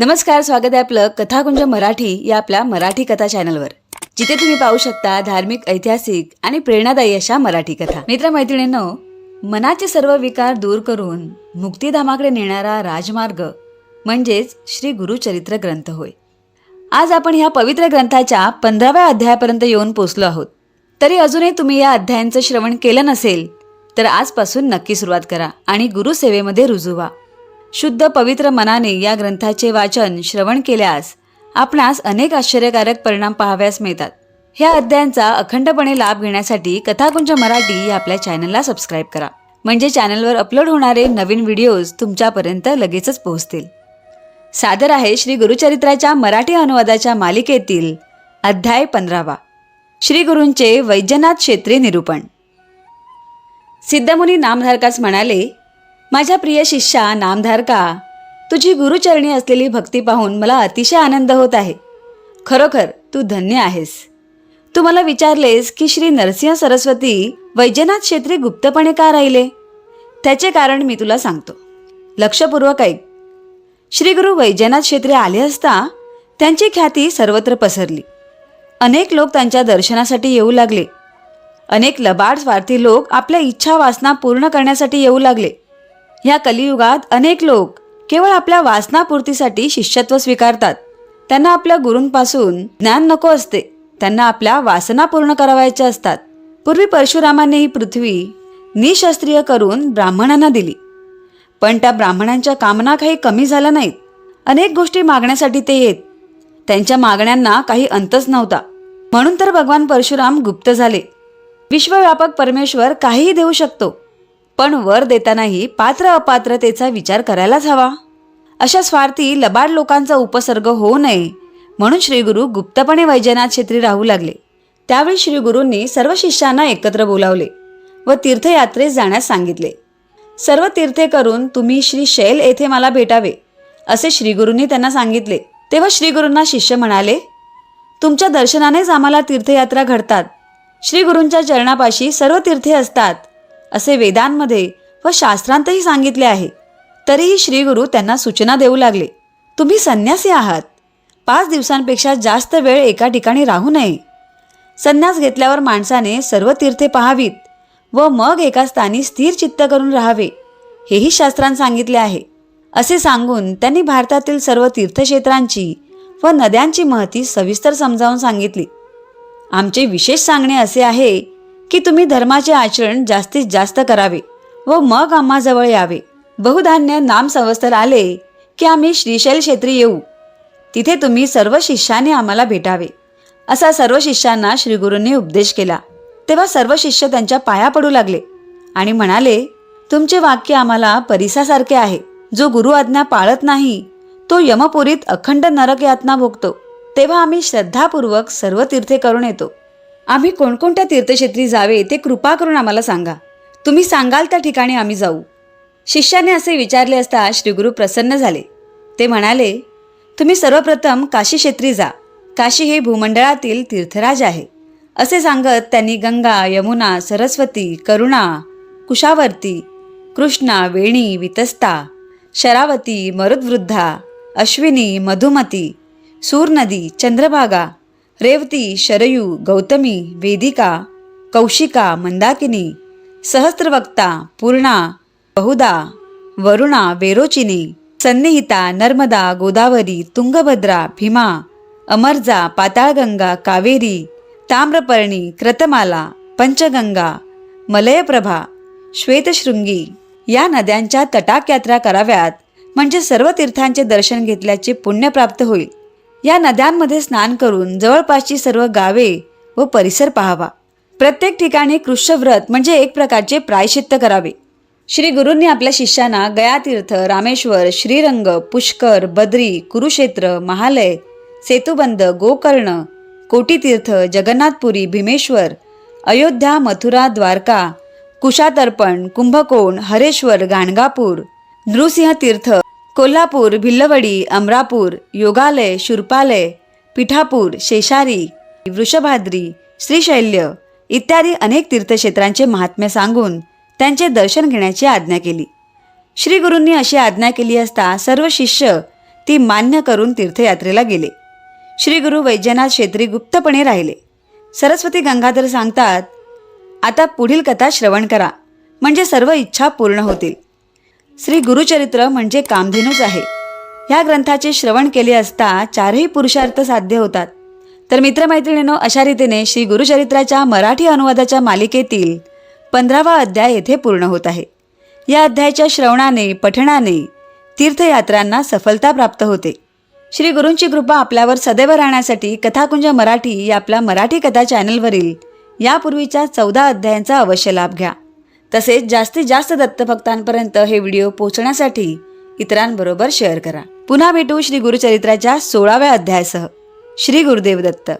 नमस्कार स्वागत आहे आपलं कथाकुंज मराठी या आपल्या मराठी कथा चॅनलवर. जिथे तुम्ही पाहू शकता धार्मिक ऐतिहासिक आणि प्रेरणादायी अशा मराठी कथा. मित्रमैत्रिणींनो मनाचे सर्व विकार दूर करून मुक्तिधामाकडे नेणारा राजमार्ग म्हणजेच श्री गुरुचरित्र ग्रंथ होय. आज आपण ह्या पवित्र ग्रंथाच्या पंधराव्या अध्यायापर्यंत येऊन पोचलो आहोत. तरी अजूनही तुम्ही या अध्यायांचं श्रवण केलं नसेल तर आजपासून नक्की सुरुवात करा आणि गुरुसेवेमध्ये रुजू व्हा. शुद्ध पवित्र मनाने या ग्रंथाचे वाचन श्रवण केल्यास आपणास अनेक आश्चर्यकारक परिणाम पाहाव्यास मिळतात. ह्या अध्यायांचा अखंडपणे लाभ घेण्यासाठी कथाकुंज मराठी या आपल्या चॅनलला सबस्क्राईब करा. म्हणजे चॅनलवर अपलोड होणारे नवीन व्हिडिओज तुमच्यापर्यंत लगेचच पोहोचतील. सादर आहे श्री गुरुचरित्राच्या मराठी अनुवादाच्या मालिकेतील अध्याय पंधरावा. श्री गुरूंचे वैद्यनाथ क्षेत्री निरूपण. सिद्धमुनी नामधारकास म्हणाले माझ्या प्रिय शिष्या नामधारका तुझी गुरुचरणी असलेली भक्ती पाहून मला अतिशय आनंद होत आहे. खरोखर तू धन्य आहेस. तू मला विचारलेस की श्री नरसिंह सरस्वती वैजनाथ क्षेत्री गुप्तपणे का राहिले? त्याचे कारण मी तुला सांगतो. लक्षपूर्वक ऐक. श्री गुरु वैजनाथ क्षेत्री आले असता त्यांची ख्याती सर्वत्र पसरली. अनेक लोक त्यांच्या दर्शनासाठी येऊ लागले. अनेक लबाड स्वार्थी लोक आपल्या इच्छा वासना पूर्ण करण्यासाठी येऊ लागले. ह्या कलियुगात अनेक लोक केवळ आपल्या वासनापूर्तीसाठी शिष्यत्व स्वीकारतात. त्यांना आपल्या गुरूंपासून ज्ञान नको असते. त्यांना आपल्या वासना पूर्ण करावायच्या असतात. पूर्वी परशुरामाने ही पृथ्वी निशस्त्रीय करून ब्राह्मणांना दिली. पण त्या ब्राह्मणांच्या कामना काही कमी झाल्या नाहीत. अनेक गोष्टी मागण्यासाठी ते येत. त्यांच्या मागण्यांना काही अंतच नव्हता. म्हणून तर भगवान परशुराम गुप्त झाले. विश्वव्यापक परमेश्वर काहीही देऊ शकतो. पण वर देतानाही पात्र अपात्रतेचा विचार करायलाच हवा. अशा स्वार्थी लबाड लोकांचा उपसर्ग होऊ नये म्हणून श्रीगुरु गुप्तपणे वैजनाथ क्षेत्री राहू लागले. त्यावेळी श्रीगुरूंनी सर्व शिष्यांना एकत्र बोलावले व तीर्थयात्रेस जाण्यास सांगितले. सर्व तीर्थे करून तुम्ही श्री शैल येथे मला भेटावे असे श्रीगुरूंनी त्यांना सांगितले. तेव्हा श्रीगुरूंना शिष्य म्हणाले तुमच्या दर्शनानेच आम्हाला तीर्थयात्रा घडतात. श्रीगुरूंच्या चरणापाशी सर्व तीर्थे असतात. असे वेदांमध्ये व शास्त्रांतही सांगितले आहे. तरीही श्रीगुरु त्यांना सूचना देऊ लागले. तुम्ही संन्यासी आहात. पाच दिवसांपेक्षा जास्त वेळ एका ठिकाणी राहू नये. संन्यास घेतल्यावर माणसाने सर्व तीर्थे पाहावीत व मग एका स्थानी स्थिर चित्त करून राहावे हेही शास्त्रांत सांगितले आहे. असे सांगून त्यांनी भारतातील सर्व तीर्थक्षेत्रांची व नद्यांची महती सविस्तर समजावून सांगितली. आमचे विशेष सांगणे असे आहे की तुम्ही धर्माचे आचरण जास्तीत जास्त करावे व मग आम्हाजवळ यावे. बहुधान्य नाम संवत्सर आले की आम्ही श्रीशैल क्षेत्री येऊ. तिथे तुम्ही सर्व शिष्याने आम्हाला भेटावे. असा सर्व शिष्यांना श्रीगुरूंनी उपदेश केला. तेव्हा सर्व शिष्य त्यांच्या पाया पडू लागले आणि म्हणाले तुमचे वाक्य आम्हाला परिसासारखे आहे. जो गुरु आज्ञा पाळत नाही तो यमपुरीत अखंड नरक यातना भोगतो. तेव्हा आम्ही श्रद्धापूर्वक सर्व तीर्थे करून येतो. आम्ही कोणकोणत्या तीर्थक्षेत्री जावे ते कृपा करून आम्हाला सांगा. तुम्ही सांगाल त्या ठिकाणी आम्ही जाऊ. शिष्याने असे विचारले असता श्रीगुरु प्रसन्न झाले. ते म्हणाले तुम्ही सर्वप्रथम काशी क्षेत्री जा. काशी हे भूमंडळातील तीर्थराज आहे. असे सांगत त्यांनी गंगा यमुना सरस्वती करुणा कुशावर्ती कृष्णा वेणी वितस्ता शरावती मरुद्वृद्धा अश्विनी मधुमती सूरनदी चंद्रभागा रेवती शरयू गौतमी वेदिका कौशिका मंदाकिनी सहस्त्रवक्ता पूर्णा बहुदा वरुणा वेरोचिनी सन्निहिता नर्मदा गोदावरी तुंगभद्रा भीमा अमरजा पाताळगंगा कावेरी ताम्रपर्णी क्रतमाला पंचगंगा मलयप्रभा श्वेतशृंगी. या नद्यांच्या तटाक यात्रा कराव्यात म्हणजे सर्व तीर्थांचे दर्शन घेतल्याचे पुण्य प्राप्त होईल. या नद्यांमध्ये स्नान करून जवळपासची सर्व गावे व परिसर पाहावा. प्रत्येक ठिकाणी कृष्णव्रत म्हणजे एक प्रकारचे प्रायश्चित्त करावे. श्री गुरूंनी आपल्या शिष्यांना गयातीर्थ रामेश्वर श्रीरंग पुष्कर बद्री कुरुक्षेत्र महालय सेतुबंद गोकर्ण कोटीतीर्थ जगन्नाथपुरी भीमेश्वर अयोध्या मथुरा द्वारका कुशातर्पण कुंभकोण हरेश्वर गाणगापूर नृसिंह तीर्थ कोल्हापूर भिल्लवडी अमरापूर योगालय शुरपालय पिठापूर शेषारी वृषभाद्री श्रीशैल्य इत्यादी अनेक तीर्थक्षेत्रांचे महात्म्य सांगून त्यांचे दर्शन घेण्याची आज्ञा केली. श्री गुरूंनी अशी आज्ञा केली असता सर्व शिष्य ती मान्य करून तीर्थयात्रेला गेले. श्री गुरु वैद्यनाथ शेत्री गुप्तपणे राहिले. सरस्वती गंगाधर सांगतात आता पुढील कथा श्रवण करा. म्हणजे सर्व इच्छा पूर्ण होतील. श्री गुरुचरित्र म्हणजे कामधेनूच आहे. ह्या ग्रंथाचे श्रवण केले असता चारही पुरुषार्थ साध्य होतात. तर मित्रमैत्रिणींनो अशा रीतीने श्री गुरुचरित्राच्या मराठी अनुवादाच्या मालिकेतील पंधरावा अध्याय येथे पूर्ण होत आहे. या अध्यायाच्या श्रवणाने पठणाने तीर्थयात्रांना सफलता प्राप्त होते. श्री गुरूंची कृपा आपल्यावर सदैव राहण्यासाठी कथाकुंज मराठी या आपल्या मराठी कथा चॅनलवरील यापूर्वीच्या चौदा अध्यायांचा अवश्य लाभ घ्या. तसेच जास्तीत जास्त दत्तभक्तांपर्यंत हे व्हिडिओ पोहोचण्यासाठी इतरांबरोबर शेअर करा. पुन्हा भेटू श्री गुरुचरित्राच्या सोळाव्या अध्यायासह. श्री गुरुदेव दत्त.